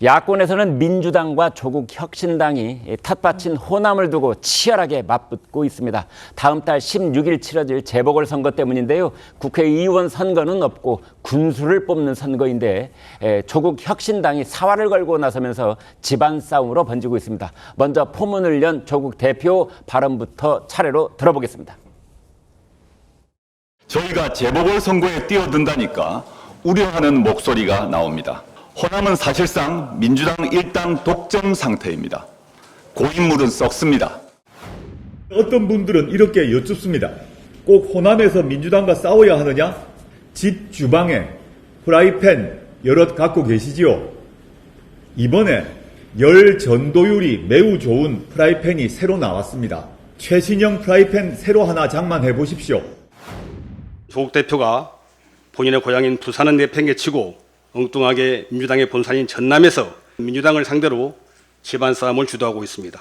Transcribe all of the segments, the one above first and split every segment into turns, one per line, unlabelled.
야권에서는 민주당과 조국 혁신당이 텃밭인 호남을 두고 치열하게 맞붙고 있습니다. 다음 달 16일 치러질 재보궐선거 때문인데요. 국회의원 선거는 없고 군수를 뽑는 선거인데 에, 조국 혁신당이 사활을 걸고 나서면서 집안 싸움으로 번지고 있습니다. 먼저 포문을 연 조국 대표 발언부터 차례로 들어보겠습니다.
저희가 재보궐선거에 뛰어든다니까 우려하는 목소리가 나옵니다. 호남은 사실상 민주당 일당 독점 상태입니다. 고인물은 썩습니다.
어떤 분들은 이렇게 여쭙습니다. 꼭 호남에서 민주당과 싸워야 하느냐? 집 주방에 프라이팬 여럿 갖고 계시지요? 이번에 열 전도율이 매우 좋은 프라이팬이 새로 나왔습니다. 최신형 프라이팬 새로 하나 장만해 보십시오.
조국 대표가 본인의 고향인 부산은 내팽개치고 엉뚱하게 민주당의 본산인 전남에서 민주당을 상대로 집안 싸움을 주도하고 있습니다.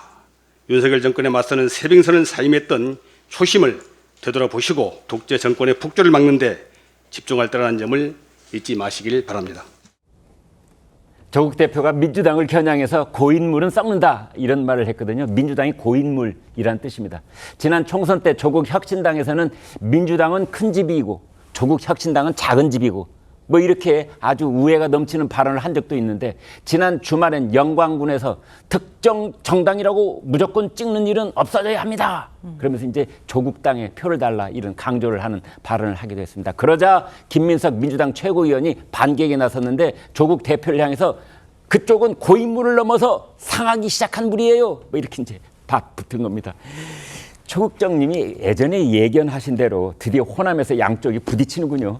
윤석열 정권에 맞서는 새빙선을 사임했던 초심을 되돌아보시고 독재 정권의 폭주를 막는데 집중할 때라는 점을 잊지 마시길 바랍니다.
조국 대표가 민주당을 겨냥해서 고인물은 썩는다 이런 말을 했거든요. 민주당이 고인물이란 뜻입니다. 지난 총선 때 조국 혁신당에서는 민주당은 큰 집이고 조국 혁신당은 작은 집이고 뭐 이렇게 아주 우애가 넘치는 발언을 한 적도 있는데 지난 주말엔 영광군에서 특정 정당이라고 무조건 찍는 일은 없어져야 합니다. 그러면서 이제 조국 당에 표를 달라 이런 강조를 하는 발언을 하기도 했습니다. 그러자 김민석 민주당 최고위원이 반격에 나섰는데 조국 대표를 향해서 그쪽은 고인물을 넘어서 상하기 시작한 물이에요. 뭐 이렇게 이제 밥 붙은 겁니다. 조국정님이 예전에 예견하신 대로 드디어 호남에서 양쪽이 부딪히는군요.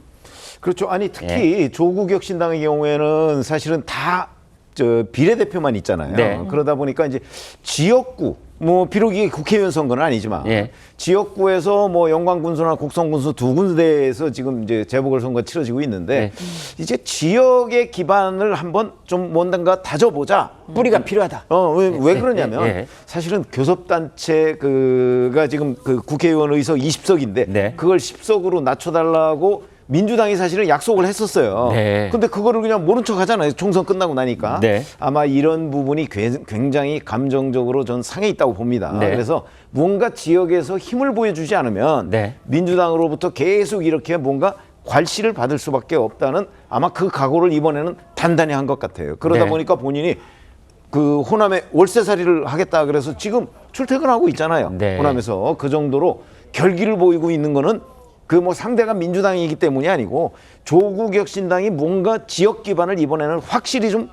그렇죠. 아니 특히 조국 혁 신당의 경우에는 사실은 다 저 비례대표만 있잖아요.
네.
그러다 보니까 이제 지역구 뭐 비록 이게 국회의원 선거는 아니지만
예.
지역구에서 뭐 영광군수나 곡성군수 두 군데에서 지금 이제 재보궐 선거 치러지고 있는데
네.
이제 지역의 기반을 한번 좀 뭔가 다져보자.
뿌리가 필요하다.
어, 왜, 왜
예,
그러냐면
예, 예.
사실은 교섭단체 그가 지금 그 국회의원 의석 20석인데
네.
그걸 10석으로 낮춰달라고 민주당이 사실은 약속을 했었어요.
네.
근데 그거를 그냥 모른 척 하잖아요. 총선 끝나고 나니까.
네.
아마 이런 부분이 괴- 굉장히 감정적으로 전 상해 있다고 봅니다.
네.
그래서 뭔가 지역에서 힘을 보여주지 않으면
네.
민주당으로부터 계속 이렇게 뭔가 괄시를 받을 수밖에 없다는 아마 그 각오를 이번에는 단단히 한 것 같아요. 그러다
네.
보니까 본인이 그 호남에 월세살이를 하겠다 그래서 지금 출퇴근하고 있잖아요.
네.
호남에서 그 정도로 결기를 보이고 있는 거는 그 뭐 상대가 민주당이기 때문이 아니고 조국 혁신당이 뭔가 지역 기반을 이번에는 확실히 좀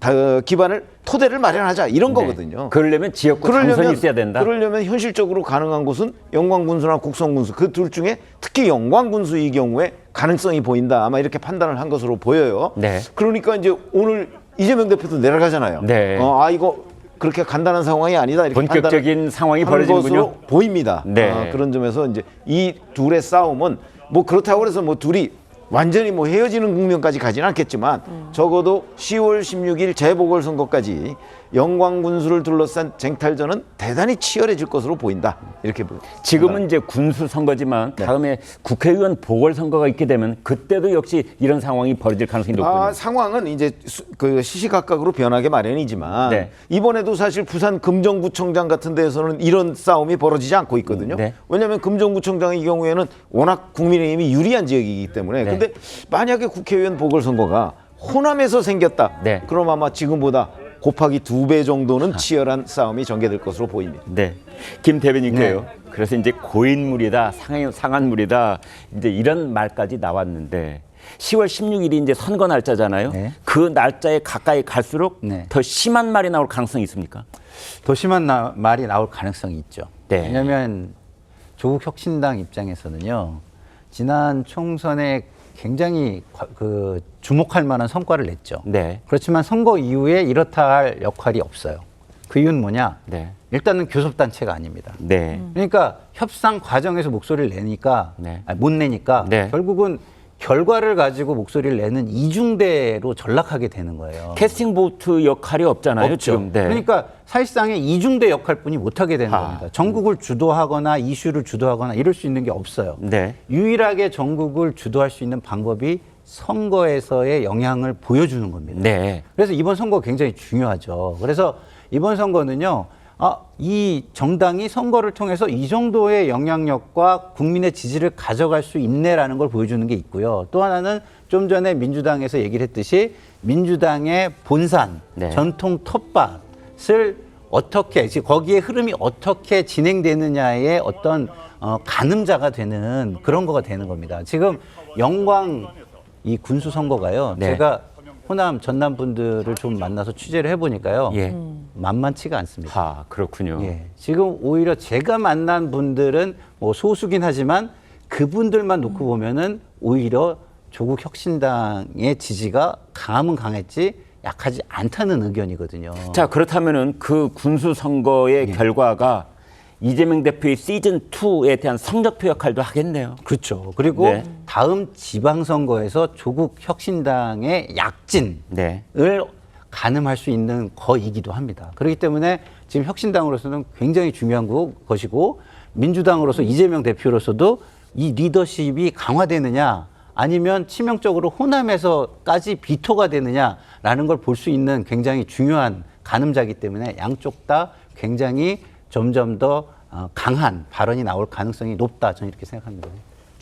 다- 기반을 토대를 마련하자 이런 거거든요.
네. 그러려면 지역구 당선이 있어야 된다.
그러려면 현실적으로 가능한 곳은 영광군수나 국성군수 그 둘 중에 특히 영광군수의 경우에 가능성이 보인다. 아마 이렇게 판단을 한 것으로 보여요.
네.
그러니까 이제 오늘 이재명 대표도 내려가잖아요.
네.
어, 아 이거 그렇게 간단한 상황이 아니다. 이렇게
본격적인 상황이 벌어지는군요.
보입니다.
네.
아, 그런 점에서 이제 이 둘의 싸움은 뭐 그렇다고 해서 뭐 둘이 완전히 뭐 헤어지는 국면까지 가지는 않겠지만 적어도 10월 16일 재보궐선거까지 영광군수를 둘러싼 쟁탈전은 대단히 치열해질 것으로 보인다. 이렇게 보입니다.
지금은 이제 군수 선거지만
네.
다음에 국회의원 보궐선거가 있게 되면 그때도 역시 이런 상황이 벌어질 가능성이 높군요.
아, 상황은 이제 수- 그 시시각각으로 변하게 마련이지만
네.
이번에도 사실 부산 금정구청장 같은 데에서는 이런 싸움이 벌어지지 않고 있거든요.
네.
왜냐하면 금정구청장의 경우에는 워낙 국민의힘이 유리한 지역이기 때문에
네.
근데 만약에 국회의원 보궐선거가 호남에서 생겼다.
네.
그럼 아마 지금보다 곱하기 두 배 정도는 치열한 싸움이 전개될 것으로 보입니다.
네. 김 대변인께요.
네.
그래서 이제 고인물이다, 상해, 상한물이다, 이제 이런 말까지 나왔는데 10월 16일이 이제 선거 날짜잖아요.
네.
그 날짜에 가까이 갈수록
네.
더 심한 말이 나올 가능성이 있습니까?
더 심한 나- 말이 나올 가능성이 있죠.
네.
왜냐하면 조국 혁신당 입장에서는요, 지난 총선에 굉장히 과- 그 주목할 만한 성과를 냈죠.
네.
그렇지만 선거 이후에 이렇다 할 역할이 없어요. 그 이유는 뭐냐?
네.
일단은 교섭단체가 아닙니다.
네.
그러니까 협상 과정에서 목소리를 내니까
네.
아니, 못 내니까
네.
결국은 결과를 가지고 목소리를 내는 이중대로 전락하게 되는 거예요.
캐스팅 보트 역할이 없잖아요,
없죠.
지금. 네.
그러니까 사실상의 이중대 역할뿐이 못하게 되는
아.
겁니다. 전국을 주도하거나 이슈를 주도하거나 이럴 수 있는 게 없어요.
네.
유일하게 전국을 주도할 수 있는 방법이 선거에서의 영향을 보여주는 겁니다.
네.
그래서 이번 선거 가 굉장히 중요하죠. 그래서 이번 선거는요, 아, 이 정당이 선거를 통해서 이 정도의 영향력과 국민의 지지를 가져갈 수 있네라는 걸 보여주는 게 있고요. 또 하나는 좀 전에 민주당에서 얘기를 했듯이 민주당의 본산,
네.
전통 텃밭을 어떻게, 즉 거기에 흐름이 어떻게 진행되느냐의 어떤 어, 가늠자가 되는 그런 거가 되는 겁니다. 지금 영광 이 군수 선거가요.
네.
제가 호남 전남 분들을 좀 만나서 취재를 해보니까요.
예.
만만치가 않습니다.
아, 그렇군요.
예. 지금 오히려 제가 만난 분들은 뭐 소수긴 하지만 그분들만 놓고 보면은 오히려 조국 혁신당의 지지가 강하면 강했지 약하지 않다는 의견이거든요.
자, 그렇다면은 그 군수 선거의 결과가 이재명 대표의 시즌 2에 대한 성적표 역할도 하겠네요.
그렇죠. 그리고
네.
다음 지방선거에서 조국 혁신당의 약진을
네.
가늠할 수 있는 거이기도 합니다. 그렇기 때문에 지금 혁신당으로서는 굉장히 중요한 거- 것이고 민주당으로서 이재명 대표로서도 이 리더십이 강화되느냐 아니면 치명적으로 호남에서까지 비토가 되느냐라는 걸 볼 수 있는 굉장히 중요한 가늠자이기 때문에 양쪽 다 굉장히 점점 더 어, 강한 발언이 나올 가능성이 높다 저는 이렇게 생각합니다.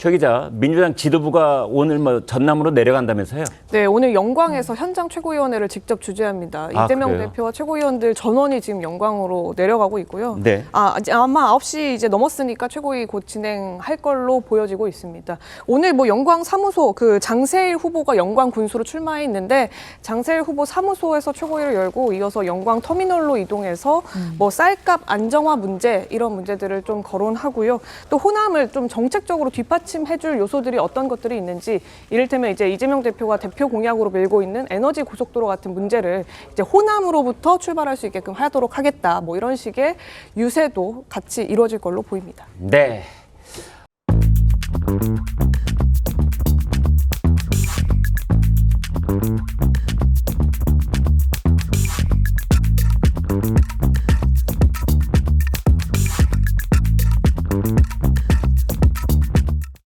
최 기자, 민주당 지도부가 오늘 뭐 전남으로 내려간다면서요?
네, 오늘 영광에서 현장 최고위원회를 직접 주재합니다.
아,
이재명
그래요?
대표와 최고위원들 전원이 지금 영광으로 내려가고 있고요.
네.
아, 아마 9시 이제 넘었으니까 최고위 곧 진행할 걸로 보여지고 있습니다. 오늘 뭐 영광 사무소 그 장세일 후보가 영광 군수로 출마해 있는데 장세일 후보 사무소에서 최고위를 열고 이어서 영광 터미널로 이동해서 뭐 쌀값 안정화 문제 이런 문제들을 좀 거론하고요. 또 호남을 좀 정책적으로 뒷받침해줄 요소들이 어떤 것들이 있는지 이를테면 이제 이재명 대표가 대표 공약으로 밀고 있는 에너지 고속도로 같은 문제를 이제 호남으로부터 출발할 수 있게끔 하도록 하겠다. 뭐 이런 식의 유세도 같이 이루어질 걸로 보입니다.
네.